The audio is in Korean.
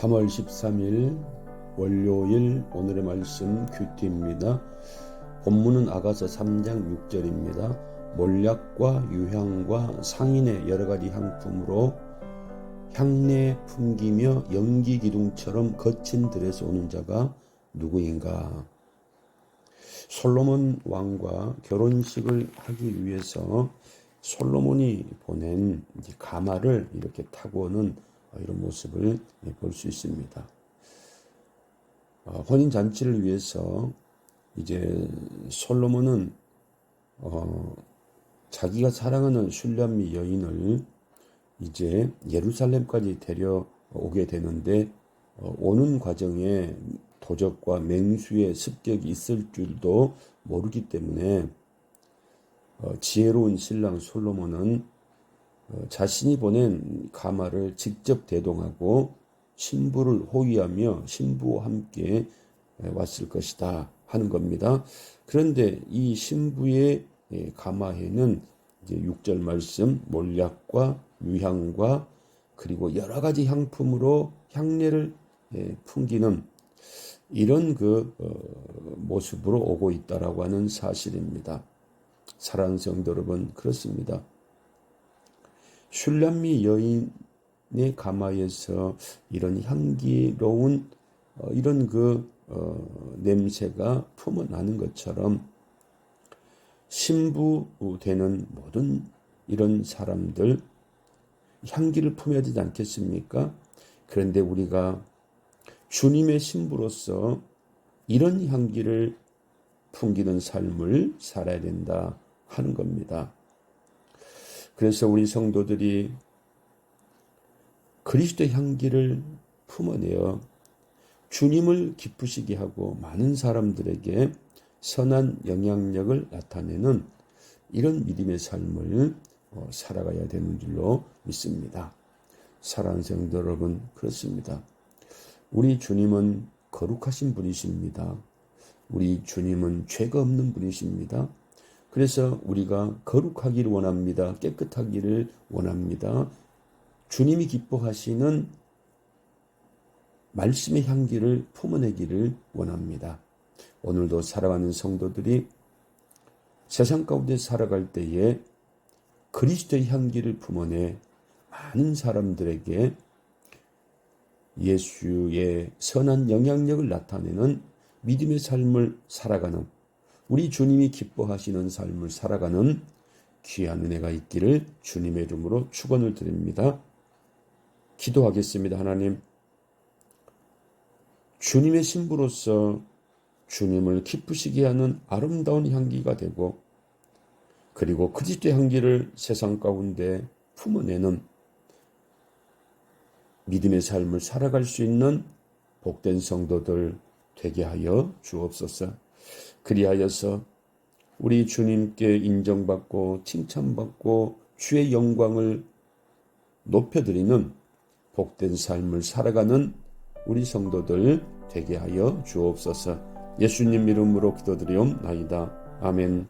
3월 13일 월요일 오늘의 말씀 큐티입니다. 본문은 아가서 3장 6절입니다. 몰약과 유향과 상인의 여러 가지 향품으로 향내 풍기며 연기 기둥처럼 거친 들에서 오는 자가 누구인가? 솔로몬 왕과 결혼식을 하기 위해서 솔로몬이 보낸 가마를 이렇게 타고 오는 이런 모습을 볼 수 있습니다. 어, 혼인 잔치를 위해서 이제 솔로몬은 어, 자기가 사랑하는 슐람미 여인을 이제 예루살렘까지 데려오게 되는데 어, 오는 과정에 도적과 맹수의 습격이 있을 줄도 모르기 때문에 어, 지혜로운 신랑 솔로몬은 어, 자신이 보낸 가마를 직접 대동하고 신부를 호위하며 신부와 함께 왔을 것이다 하는 겁니다. 그런데 이 신부의 가마에는 이제 6절 말씀 몰약과 유향과 그리고 여러 가지 향품으로 향내를 풍기는 이런 그 어, 모습으로 오고 있다라고 하는 사실입니다. 사랑하는 성도 여러분 그렇습니다. 슐람미 여인의 가마에서 이런 향기로운 어, 이런 그 어, 냄새가 품어나는 것처럼 신부 되는 모든 이런 사람들 향기를 품어야 되지 않겠습니까? 그런데 우리가 주님의 신부로서 이런 향기를 풍기는 삶을 살아야 된다 하는 겁니다. 그래서 우리 성도들이 그리스도의 향기를 품어내어 주님을 기쁘시게 하고 많은 사람들에게 선한 영향력을 나타내는 이런 믿음의 삶을 어, 살아가야 되는 줄로 믿습니다. 사랑하는 성도 여러분, 그렇습니다. 우리 주님은 거룩하신 분이십니다. 우리 주님은 죄가 없는 분이십니다. 그래서 우리가 거룩하기를 원합니다. 깨끗하기를 원합니다. 주님이 기뻐하시는 말씀의 향기를 품어내기를 원합니다. 오늘도 살아가는 성도들이 세상 가운데 살아갈 때에 그리스도의 향기를 품어내 많은 사람들에게 예수의 선한 영향력을 나타내는 믿음의 삶을 살아가는 우리 주님이 기뻐하시는 삶을 살아가는 귀한 은혜가 있기를 주님의 이름으로 축원을 드립니다. 기도하겠습니다. 하나님 주님의 신부로서 주님을 기쁘시게 하는 아름다운 향기가 되고 그리고 그리스도의 향기를 세상 가운데 품어내는 믿음의 삶을 살아갈 수 있는 복된 성도들 되게 하여 주옵소서. 그리하여서 우리 주님께 인정받고 칭찬받고 주의 영광을 높여드리는 복된 삶을 살아가는 우리 성도들 되게 하여 주옵소서. 예수님 이름으로 기도드리옵나이다. 아멘.